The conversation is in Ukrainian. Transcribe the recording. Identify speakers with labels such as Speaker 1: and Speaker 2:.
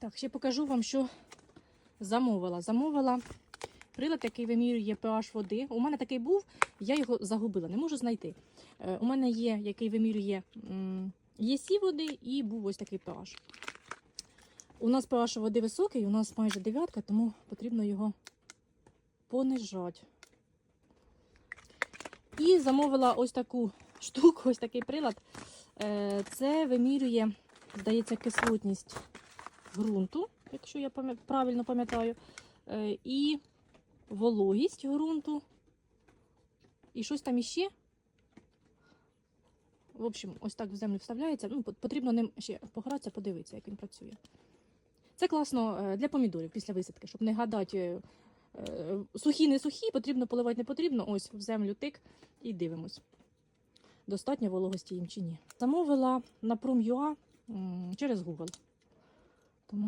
Speaker 1: Так, ще покажу вам, що замовила. Замовила прилад, який вимірює pH води. У мене такий був, я його загубила, не можу знайти. Е, У мене є, який вимірює ЄСі води, і був ось такий pH. У нас pH води високий, у нас майже дев'ятка, тому потрібно його понижати. І замовила ось таку штуку, ось такий прилад. Е, Це вимірює, здається, кислотність ґрунту, якщо я правильно пам'ятаю, Е, і вологість ґрунту. І щось там іще. В общем, ось так в землю вставляється. Ну, потрібно ним ще погратися, подивитися, як він працює. Це класно е, для помідорів після висадки, щоб не гадати, е, сухі, не сухі, потрібно поливати, не потрібно. Ось в землю тик і дивимось. Достатньо вологості їм чи ні. Замовила на Prom.ua через Google. Тому